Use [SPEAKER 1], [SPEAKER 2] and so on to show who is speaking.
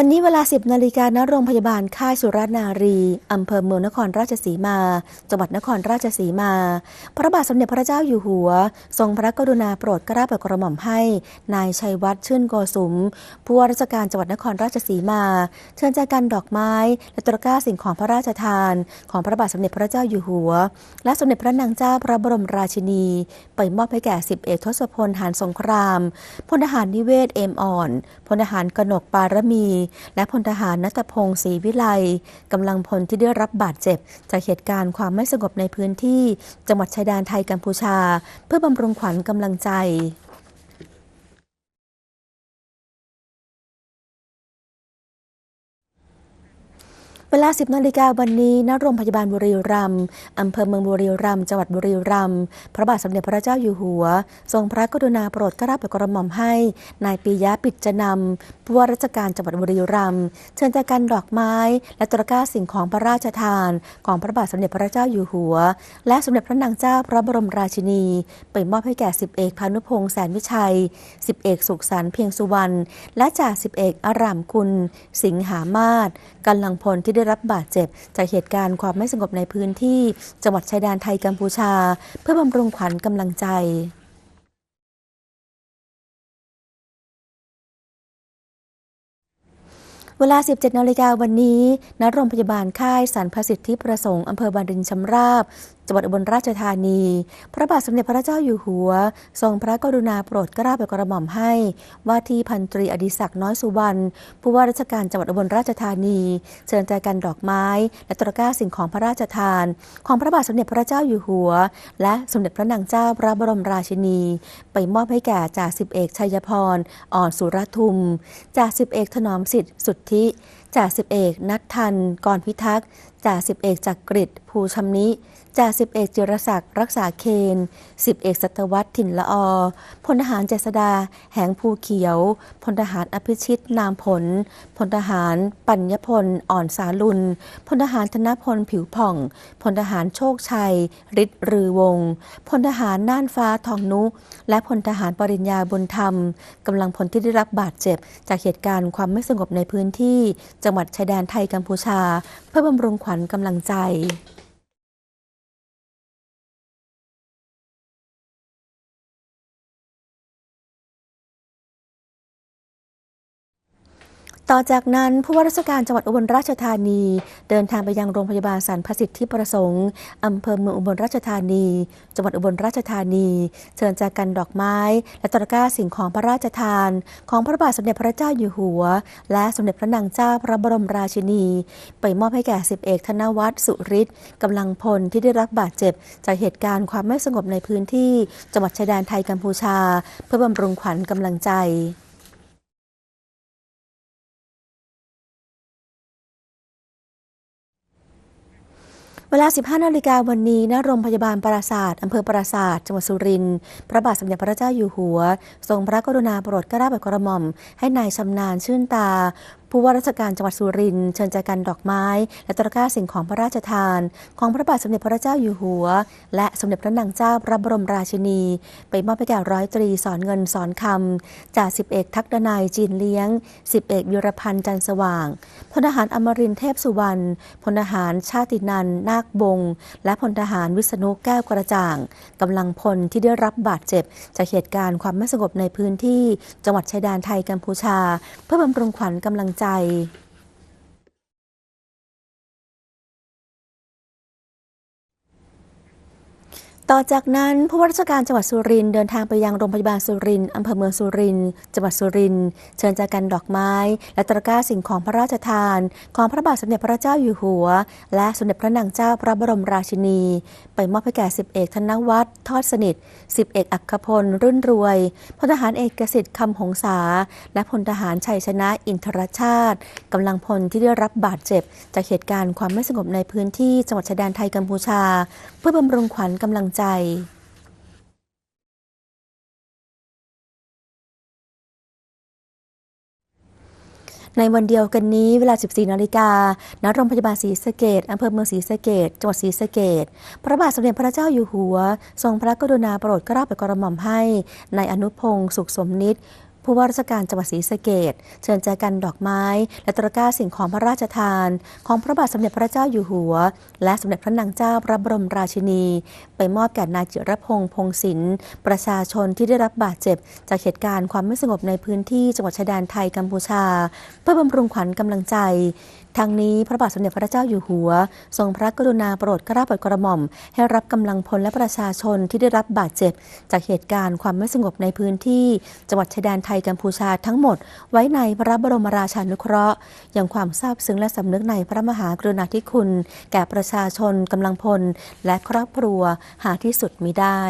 [SPEAKER 1] วันนี้เวลา 10 นาฬิกาณโรงพยาบาลค่ายสุรนารี อำเภอเมืองนครราชสีมา จังหวัดนครราชสีมา พระบาทสมเด็จพระเจ้าอยู่หัว ทรงพระกรุณาโปรดกล้าโปรดกระหม่อมให้ นายชัยวัฒน์ชื่นโกสุม ผู้ว่าราชการจังหวัดนครราชสีมา เชิญแจกันดอกไม้ และตะกร้าสิ่งของพระราชทาน ของพระบาทสมเด็จพระเจ้าอยู่หัว และสมเด็จพระนางเจ้าพระบรมราชินี ไปมอบให้แก่สิบเอกทศพลหานสงครามพลทหารนิเวศเอมอ่อนพลทหารกนกปารมีและพลทหารนัตพงศ์ศรีวิไลกำลังพลที่ได้รับบาดเจ็บ จากเหตุการณ์ความไม่สงบในพื้นที่ จังหวัดชายแดนไทยกัมพูชา เพื่อบำรุงขวัญกำลังใจ เวลา 10นาฬิกาวันนี้ณโรงพยาบาลบุรีรัมย์อำเภอเมืองบุรีรัมย์จังหวัดบุรีรัมย์พระบาทสมเด็จพระเจ้าอยู่หัว ทรงพระกรุณาโปรดเกล้าโปรดกระหม่อมให้ นายปิยะปิจจนำผู้ว่าราชการจังหวัดบุรีรัมย์เชิญจากกันดอกไม้ และตะก้าสิ่งของพระราชทาน ของพระบาทสมเด็จพระเจ้าอยู่หัว และสมเด็จพระนางเจ้าพระบรมราชินี ไปมอบให้แก่สิบเอกพานุพงษ์แสนวิชัยสิบเอกสุขสันต์เพียงสุวรรณและจ่าสิบเอกอารามคุณ สิงหามาศกำลังพลที่ได้รับบาดเจ็บ จากเหตุการณ์ความไม่สงบในพื้นที่ จังหวัดชายแดนไทยกัมพูชา เพื่อบำรุงขวัญกำลังใจเวลา 17 นาฬิกาวันนี้ ณ โรงพยาบาลค่ายสรรพสิทธิประสงค์ อำเภอบานรินชำราบ จังหวัดอุบลราชธานี พระบาทสมเด็จพระเจ้าอยู่หัว ทรงพระกรุณาโปรดเกล้าโปรดกระหม่อมให้ ว่าที่พันตรีอดิศักดิ์น้อยสุวรรณผู้ว่าราชการจังหวัดอุบลราชธานี เชิญใจกันดอกไม้ และตะกร้าสิ่งของพระราชทาน ของพระบาทสมเด็จพระเจ้าอยู่หัว และสมเด็จพระนางเจ้าพระบรมราชินี ไปมอบให้แก่จ่าสิบเอกชัยพรอ่อนสุรทุมจ่าสิบเอกถนอมสิทธิ์สุทธิจ่าสิบเอกนัททันกรพิทักษ์จ่าสิบเอกจักริดภูชำนิ จ่าสิบเอกจิรศักดิ์รักษาเคนสิบเอกสัตวัตถิ่นละออพลทหารเจษดา แหงภูเขียวพลทหารอภิชิตนามผลพลทหารปัญญพลอ่อนสาลุนพลทหารธนพลผิวผ่องพลทหารโชคชัยฤทธิ์รือวงพลทหารน่านฟ้าทองนุ และพลทหารปริญญาบุญธรรมกำลังพลที่ได้รับบาดเจ็บ จากเหตุการณ์ความไม่สงบในพื้นที่ จังหวัดชายแดนไทยกัมพูชา เพื่อบำรุงขวัญกำลังใจ ต่อจากนั้นผู้ว่าราชการจังหวัดอุบลราชธานี เดินทางไปยังโรงพยาบาลสรรพสิทธิประสงค์อำเภอเมืองอุบลราชธานี จังหวัดอุบลราชธานี เชิญจากกันดอกไม้ และตะกร้าสิ่งของพระราชทาน ของพระบาทสมเด็จพระเจ้าอยู่หัว และสมเด็จพระนางเจ้าพระบรมราชินี ไปมอบให้แก่สิบเอกธนวัฒน์สุริศกำลังพลที่ได้รับบาดเจ็บ จากเหตุการณ์ความไม่สงบในพื้นที่ จังหวัดชายแดนไทยกัมพูชา เพื่อบำรุงขวัญกำลังใจ เวลา 15 นาฬิกาวันนี้ณโรงพยาบาลปราศาสตร์อำเภอปราศาสตร์จังหวัดสุรินทร์ พระบาทสมเด็จพระเจ้าอยู่หัว ทรงพระกรุณาโปรดเกล้าโปรดกระหม่อม ให้นายชำนาญชื่นตา ผู้ว่าราชการจังหวัดสุรินทร์เชิญใจกันดอกไม้ และตะกร้าสิ่งของพระราชทาน ของพระบาทสมเด็จพระเจ้าอยู่หัว และสมเด็จพระนางเจ้าพระบรมราชินี ไปมอบให้แก่ร้อยตรีสอนเงินสอนคำจ่าสิบเอกทักดนายจีนเลี้ยงสิบเอกยุรพันธ์จันสว่างพลทหารอมรินทร์เทพสุวรรณพลทหารชาตินันนาคบง และพลทหารวิษณุแก้วกระจ่างกำลังพลที่ได้รับบาดเจ็บ จากเหตุการณ์ความไม่สงบในพื้นที่ จังหวัดชายแดนไทยกัมพูชา เพื่อบำรุงขวัญกำลังใจ ต่อจากนั้นผู้ว่าราชการจังหวัดสุรินทร์เดินทางไปยังโรงพยาบาลสุรินทร์อำเภอเมืองสุรินทร์จังหวัดสุรินทร์เชิญจากกันดอกไม้ และตะกร้าสิ่งของพระราชทาน ของพระบาทสมเด็จพระเจ้าอยู่หัว และสมเด็จพระนางเจ้าพระบรมราชินี ไปมอบให้แก่สิบเอกธนวัฒน์ทอดสนิทสิบเอกอัครพลรุ่นรวยพลทหารเอกสิทธิ์คำหงษา และพลทหารชัยชนะอินทรชาติกำลังพลที่ได้รับบาดเจ็บ จากเหตุการณ์ความไม่สงบในพื้นที่จังหวัดชายแดนไทยกัมพูชา เพื่อบำรุงขวัญกำลังใจในวันเดียวกันนี้เวลา 14 นาฬิกา ณ โรงพยาบาลศรีสะเกดอำเภอเมืองศรีสะเกดจังหวัดศรีสะเกดพระบาทสมเด็จพระเจ้าอยู่หัว ทรงพระกรุณาโปรดเกล้าโปรดกระหม่อมให้นายอนุพงศ์สุขสมนิต ผู้ว่าราชการจังหวัดศรีสะเกดเชิญใจกันดอกไม้ และตะกร้าสิ่งของพระราชทาน ของพระบาทสมเด็จพระเจ้าอยู่หัว และสมเด็จพระนางเจ้าพระบรมราชินี ไปมอบแก่นายจิรพงษ์พงศิลป์ประชาชนที่ได้รับบาดเจ็บ จากเหตุการณ์ความไม่สงบในพื้นที่จังหวัดชายแดนไทยกัมพูชา เพื่อบำรุงขวัญกำลังใจทางนี้พระบาทสมเด็จพระเจ้าอยู่หัว ทรงพระกรุณาโปรดกล้าโปรดกระหม่อม ให้รับกำลังพลและประชาชนที่ได้รับบาดเจ็บ จากเหตุการณ์ความไม่สงบในพื้นที่จังหวัดชายแดนไทยกัมพูชาทั้งหมด ไว้ในพระบรมราชานุเคราะห์อย่างความซาบซึ้งและสำนึกในพระมหากรุณาธิคุณ แก่ประชาชนกำลังพลและครอบครัวหาที่สุดมิได้